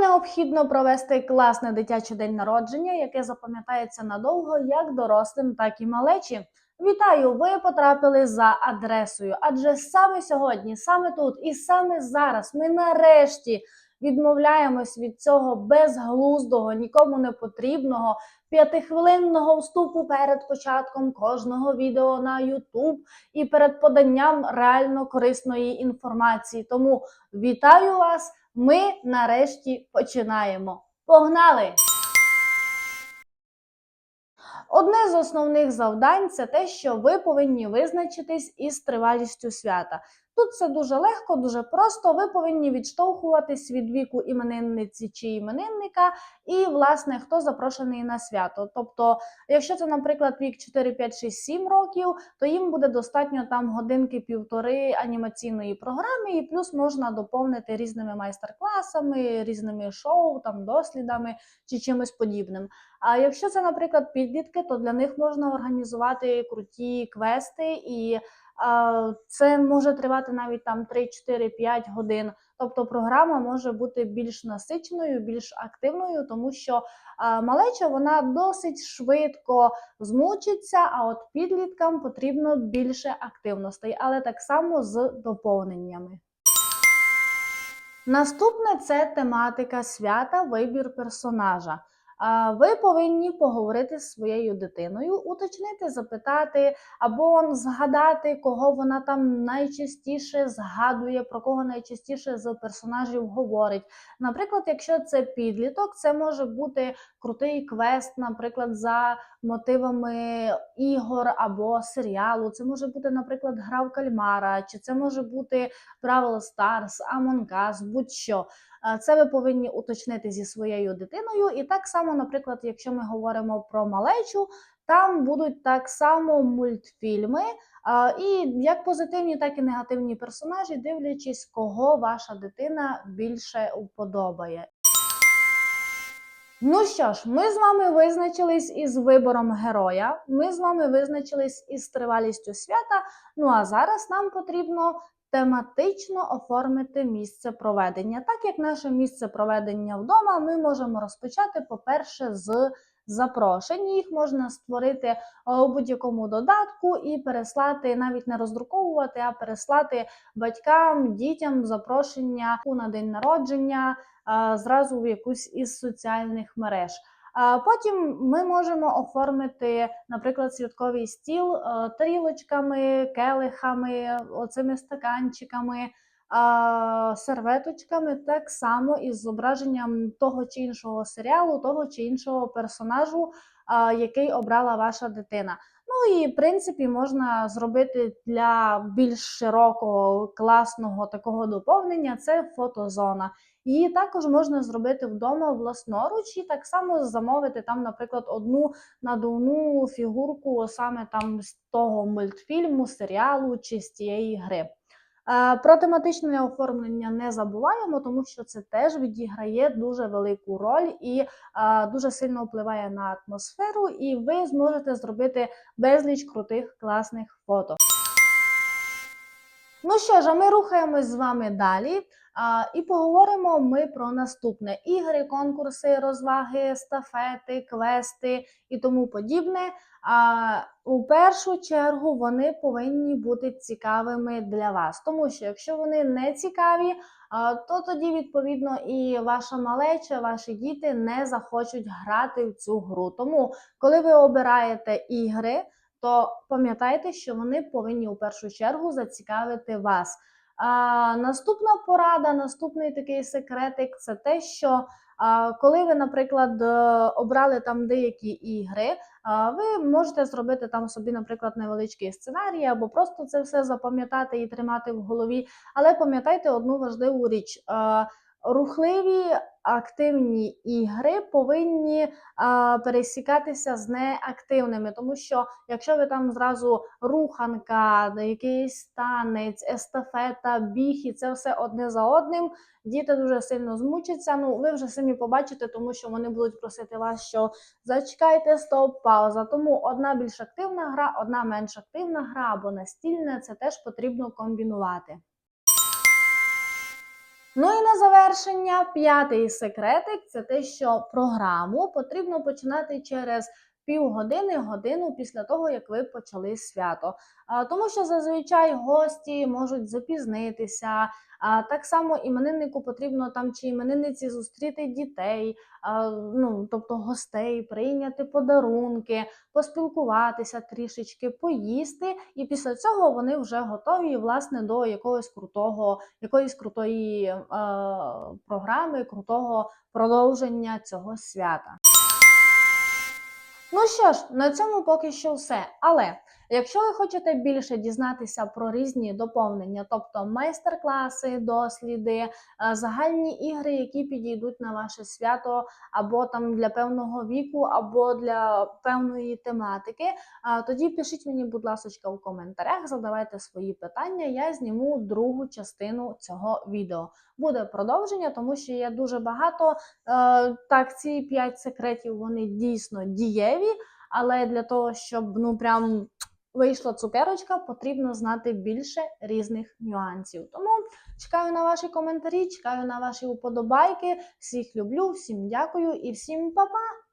Необхідно провести класне дитяче день народження, яке запам'ятається надовго як дорослим, так і малечі. Вітаю! Ви потрапили за адресою. Адже саме сьогодні, саме тут і саме зараз ми нарешті відмовляємось від цього безглуздого, нікому не потрібного п'ятихвилинного вступу перед початком кожного відео на YouTube і перед поданням реально корисної інформації. Тому вітаю вас! Ми нарешті починаємо. Погнали! Одне з основних завдань це те, що ви повинні визначитись із тривалістю свята. Тут все дуже легко, дуже просто. Ви повинні відштовхуватись від віку іменинниці чи іменинника, і, власне, хто запрошений на свято. Тобто, якщо це, наприклад, вік 4, 5, 6, 7 років, то їм буде достатньо там годинки-півтори анімаційної програми, і плюс можна доповнити різними майстер-класами, різними шоу, там дослідами чи чимось подібним. А якщо це, наприклад, підлітки, то для них можна організувати круті квести, і це може тривати навіть там 3, 4, 5 годин. Тобто програма може бути більш насиченою, більш активною, тому що малеча вона досить швидко змучиться, а от підліткам потрібно більше активностей, але так само з доповненнями. Наступне це тематика свята, вибір персонажа. Ви повинні поговорити з своєю дитиною, уточнити, запитати або згадати, кого вона там найчастіше згадує, про кого найчастіше з персонажів говорить. Наприклад, якщо це підліток, це може бути крутий квест, наприклад, за мотивами ігор або серіалу. Це може бути, наприклад, гра в кальмара, чи це може бути Бравл Старс, Among будь-що. Це ви повинні уточнити зі своєю дитиною. І так само, наприклад, якщо ми говоримо про малечу, там будуть так само мультфільми, і як позитивні, так і негативні персонажі, дивлячись, кого ваша дитина більше вподобає. Ну що ж, ми з вами визначились із вибором героя. Ми з вами визначились із тривалістю свята. Ну а зараз нам потрібно тематично оформити місце проведення. Так як наше місце проведення вдома, ми можемо розпочати, по-перше, з запрошень. Їх можна створити е, у будь-якому додатку і переслати, навіть не роздруковувати, а переслати батькам, дітям запрошення на день народження е, зразу в якусь із соціальних мереж. Потім ми можемо оформити, наприклад, святковий стіл е, тарілочками, келихами, оцими стаканчиками, серветочками, так само із зображенням того чи іншого серіалу, того чи іншого персонажу, який обрала ваша дитина. Ну і в принципі можна зробити для більш широкого класного такого доповнення це фотозона. Її також можна зробити вдома власноруч і так само замовити там, наприклад, одну надувну фігурку саме там з того мультфільму, серіалу чи з тієї гри. Е, Про тематичне оформлення не забуваємо, тому що це теж відіграє дуже велику роль і е, дуже сильно впливає на атмосферу, і ви зможете зробити безліч крутих класних фото. Ну що ж, а ми рухаємось з вами далі. І поговоримо ми про наступне: ігри, конкурси, розваги, естафети, квести і тому подібне. У першу чергу вони повинні бути цікавими для вас, тому що якщо вони не цікаві, то тоді відповідно і ваша малеча, ваші діти не захочуть грати в цю гру. Тому, коли ви обираєте ігри, то пам'ятайте, що вони повинні у першу чергу зацікавити вас. А, Наступна порада, наступний такий секретик це те, що а, коли ви, наприклад, е, обрали там деякі ігри, а, ви можете зробити там собі, наприклад, невеличкий сценарій, або просто це все запам'ятати і тримати в голові. Але пам'ятайте одну важливу річ. А, Рухливі активні ігри повинні а, пересікатися з неактивними, тому що якщо ви там зразу руханка, якийсь танець, естафета, біг, і це все одне за одним, діти дуже сильно змучаться. Ну, ви вже самі побачите, тому що вони будуть просити вас, що зачекайте, стоп, пауза. Тому одна більш активна гра, одна менш активна гра або настільна, це теж потрібно комбінувати. Ну і на завершення, п'ятий секретик це те, що програму потрібно починати через півгодини, годину після того, як ви почали свято. Тому що зазвичай гості можуть запізнитися. Так само імениннику потрібно там чи іменинниці зустріти дітей, ну тобто гостей, прийняти подарунки, поспілкуватися трішечки, поїсти, і після цього вони вже готові власне до якогось крутого, якоїсь крутої е, програми, крутого продовження цього свята. Ну що ж, на цьому поки що все. Але якщо ви хочете більше дізнатися про різні доповнення, тобто майстер-класи, досліди, е, загальні ігри, які підійдуть на ваше свято, або там для певного віку, або для певної тематики, тоді пишіть мені, будь ласка, у коментарях, задавайте свої питання. Я зніму другу частину цього відео. Буде продовження, тому що є дуже багато. Е, так, ці 5 секретів вони дійсно дієві, але для того, щоб ну прям вийшла цукерочка, потрібно знати більше різних нюансів. Тому чекаю на ваші коментарі, чекаю на ваші уподобайки. Всіх люблю, всім дякую і всім па-па!